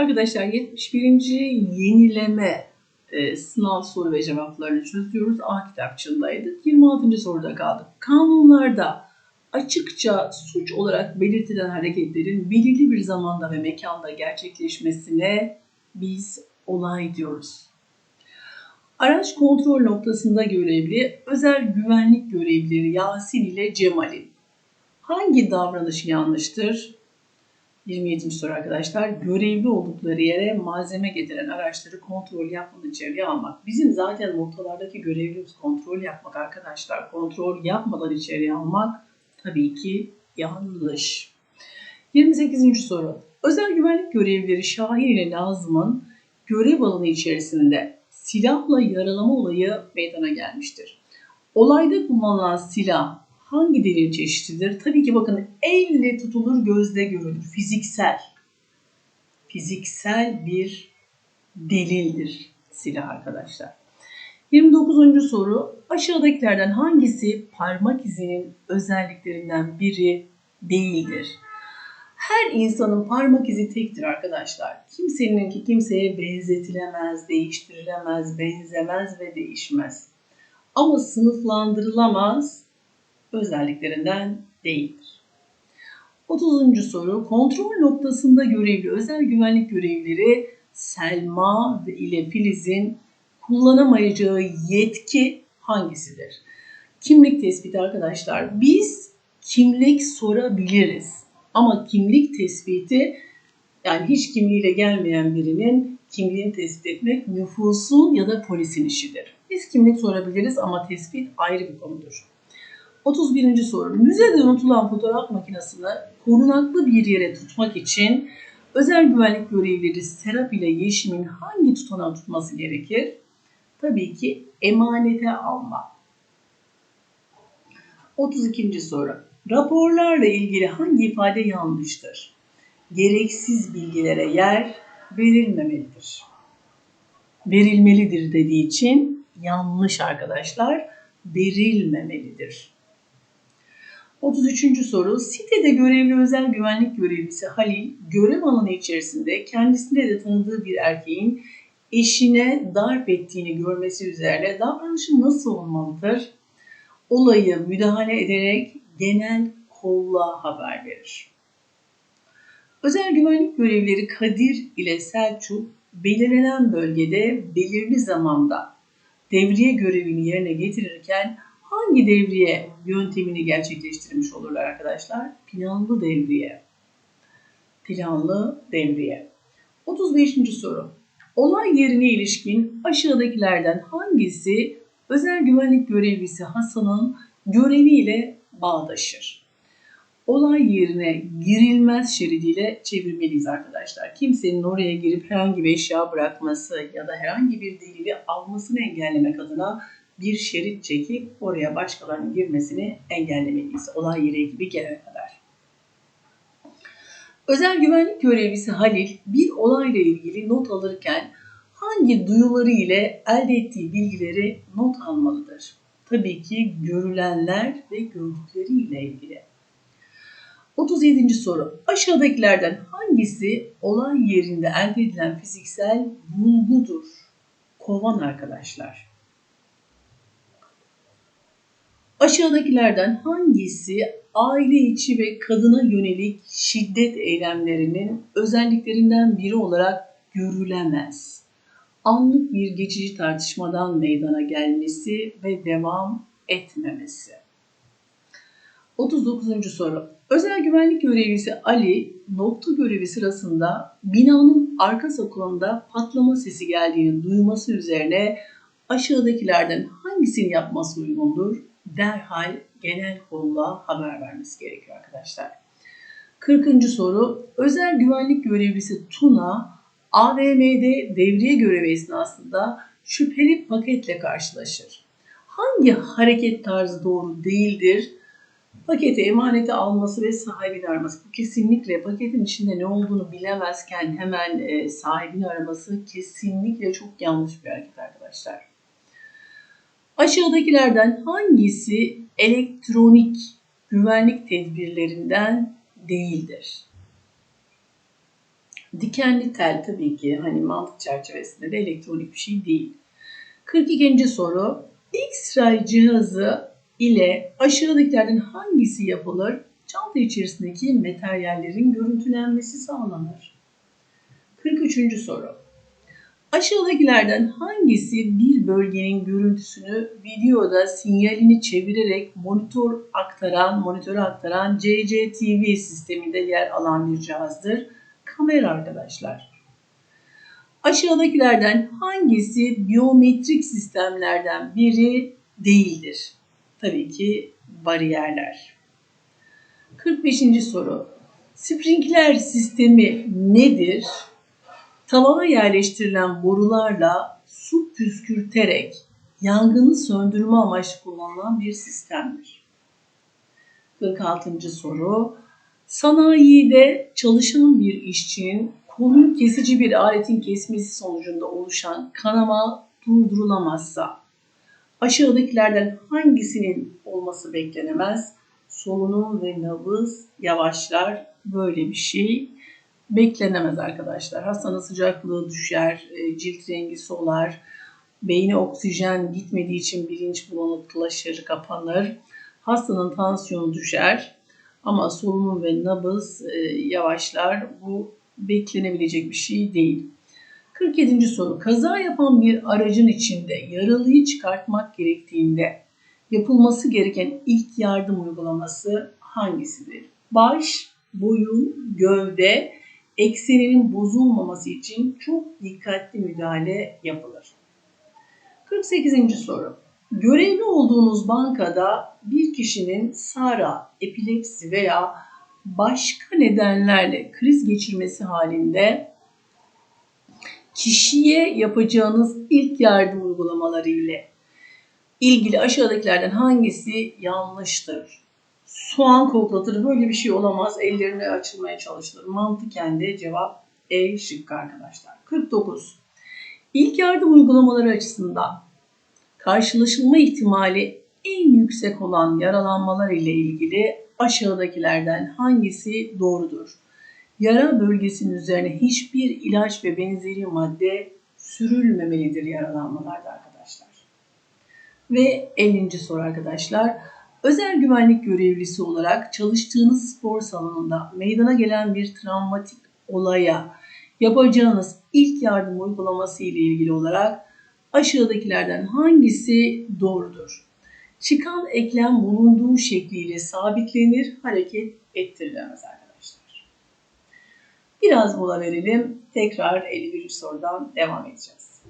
Arkadaşlar 71. yenileme e, sınav soru ve cevaplarını çözüyoruz. A kitapçığındaydık. 26. soruda kaldık. Kanunlarda açıkça suç olarak belirtilen hareketlerin belirli bir zamanda ve mekanda gerçekleşmesine biz olay diyoruz. Araç kontrol noktasında görevli özel güvenlik görevlileri Yasin ile Cemal'in hangi davranışı yanlıştır? 27. soru arkadaşlar. Görevli oldukları yere malzeme getiren araçları kontrol yapmadan içeriye almak. Bizim zaten noktalardaki görevlimiz kontrol yapmak arkadaşlar. Kontrol yapmadan içeriye almak tabii ki yanlış. 28. soru. Özel güvenlik görevlileri Şahin ile Nazım'ın görev alanı içerisinde silahla yaralama olayı meydana gelmiştir. Olayda kullanılan silah hangi delil çeşididir? Tabii ki bakın elle tutulur, gözle görülür. Fiziksel. Fiziksel bir delildir silah arkadaşlar. 29. soru. Aşağıdakilerden hangisi parmak izinin özelliklerinden biri değildir? Her insanın parmak izi tektir arkadaşlar. Kimseninki kimseye benzetilemez, değiştirilemez, benzemez ve değişmez. Ama sınıflandırılamaz, özelliklerinden değildir. 30. soru kontrol noktasında görevli özel güvenlik görevlileri Selma ile Filiz'in kullanamayacağı yetki hangisidir? Kimlik tespiti arkadaşlar. Biz kimlik sorabiliriz. Ama kimlik tespiti yani hiç kimliğiyle gelmeyen birinin kimliğini tespit etmek nüfusun ya da polisin işidir. Biz kimlik sorabiliriz ama tespit ayrı bir konudur. 31. soru. Müzede unutulan fotoğraf makinesini korunaklı bir yere tutmak için özel güvenlik görevlileri Serap ile Yeşim'in hangi tutanağı tutması gerekir? Tabii ki emanete alma. 32. soru. Raporlarla ilgili hangi ifade yanlıştır? Gereksiz bilgilere yer verilmemelidir. Verilmelidir dediği için yanlış arkadaşlar. Verilmemelidir. 33. soru. Sitede görevli özel güvenlik görevlisi Halil, görev alanı içerisinde kendisinde de tanıdığı bir erkeğin eşine darp ettiğini görmesi üzerine davranışı nasıl olmalıdır? Olayı müdahale ederek genel kolluğa haber verir. Özel güvenlik görevlileri Kadir ile Selçuk belirlenen bölgede belirli zamanda devriye görevini yerine getirirken hangi devriye yöntemini gerçekleştirmiş olurlar arkadaşlar? Planlı devriye. Planlı devriye. 35. soru. Olay yerine ilişkin aşağıdakilerden hangisi özel güvenlik görevlisi Hasan'ın göreviyle bağdaşır? Olay yerine girilmez şeridiyle çevirmeliyiz arkadaşlar. Kimsenin oraya girip herhangi bir eşya bırakması ya da herhangi bir delili almasını engellemek adına bir şerit çekip oraya başkalarının girmesini engellemeliyiz. Olay yeri gibi gelene kadar. Özel güvenlik görevlisi Halil bir olayla ilgili not alırken hangi duyuları ile elde ettiği bilgileri not almalıdır? Tabii ki görülenler ve gördükleri ile ilgili. 37. soru. Aşağıdakilerden hangisi olay yerinde elde edilen fiziksel bulgudur? Kovan arkadaşlar. Aşağıdakilerden hangisi aile içi ve kadına yönelik şiddet eylemlerinin özelliklerinden biri olarak görülemez? Anlık bir geçici tartışmadan meydana gelmesi ve devam etmemesi. 39. soru. Özel güvenlik görevlisi Ali, nokta görevi sırasında binanın arka sokağında patlama sesi geldiğini duyması üzerine aşağıdakilerden hangisini yapması uygundur? Derhal genel kolluğa haber vermesi gerekiyor arkadaşlar. 40. soru. Özel güvenlik görevlisi Tuna AVM'de devriye görevi esnasında şüpheli paketle karşılaşır. Hangi hareket tarzı doğru değildir? Paketi emanete alması ve sahibini araması. Bu kesinlikle paketin içinde ne olduğunu bilemezken hemen e, sahibini araması kesinlikle çok yanlış bir hareket arkadaşlar. Aşağıdakilerden hangisi elektronik güvenlik tedbirlerinden değildir? Dikenli tel tabii ki hani mantık çerçevesinde de elektronik bir şey değil. 42. soru. X-ray cihazı ile aşağıdakilerden hangisi yapılır? Çanta içerisindeki materyallerin görüntülenmesi sağlanır. 43. soru. Aşağıdakilerden hangisi bir bölgenin görüntüsünü videoda sinyalini çevirerek monitör aktaran, monitöre aktaran CCTV sisteminde yer alan bir cihazdır? Kamera arkadaşlar. Aşağıdakilerden hangisi biyometrik sistemlerden biri değildir? Tabii ki bariyerler. 45. soru. Sprinkler sistemi nedir? Tavana yerleştirilen borularla su püskürterek yangını söndürme amaçlı kullanılan bir sistemdir. 46. soru. Sanayide çalışan bir işçinin kolunu kesici bir aletin kesmesi sonucunda oluşan kanama durdurulamazsa aşağıdakilerden hangisinin olması beklenemez? Solunum ve nabız yavaşlar. Böyle bir şey beklenemez arkadaşlar. Hastanın sıcaklığı düşer, e, cilt rengi solar, beyne oksijen gitmediği için bilinç bulanıklaşır, kapanır. Hastanın tansiyonu düşer ama solunum ve nabız e, yavaşlar. Bu beklenebilecek bir şey değil. 47. soru. Kaza yapan bir aracın içinde yaralıyı çıkartmak gerektiğinde yapılması gereken ilk yardım uygulaması hangisidir? Baş, boyun, gövde, ekseninin bozulmaması için çok dikkatli müdahale yapılır. 48. soru. Görevli olduğunuz bankada bir kişinin SARA, epilepsi veya başka nedenlerle kriz geçirmesi halinde kişiye yapacağınız ilk yardım uygulamaları ile ilgili aşağıdakilerden hangisi yanlıştır? Soğan koklatır böyle bir şey olamaz. Ellerini açılmaya çalışılır. Mantıken de cevap E şıkkı arkadaşlar. 49. İlk yardım uygulamaları açısından karşılaşılma ihtimali en yüksek olan yaralanmalar ile ilgili aşağıdakilerden hangisi doğrudur? Yara bölgesinin üzerine hiçbir ilaç ve benzeri madde sürülmemelidir yaralanmalarda arkadaşlar. Ve 50. soru arkadaşlar. Özel güvenlik görevlisi olarak çalıştığınız spor salonunda meydana gelen bir travmatik olaya yapacağınız ilk yardım uygulaması ile ilgili olarak aşağıdakilerden hangisi doğrudur? Çıkan eklem bulunduğu şekliyle sabitlenir, hareket ettirilemez arkadaşlar. Biraz mola verelim. Tekrar 51. sorudan devam edeceğiz.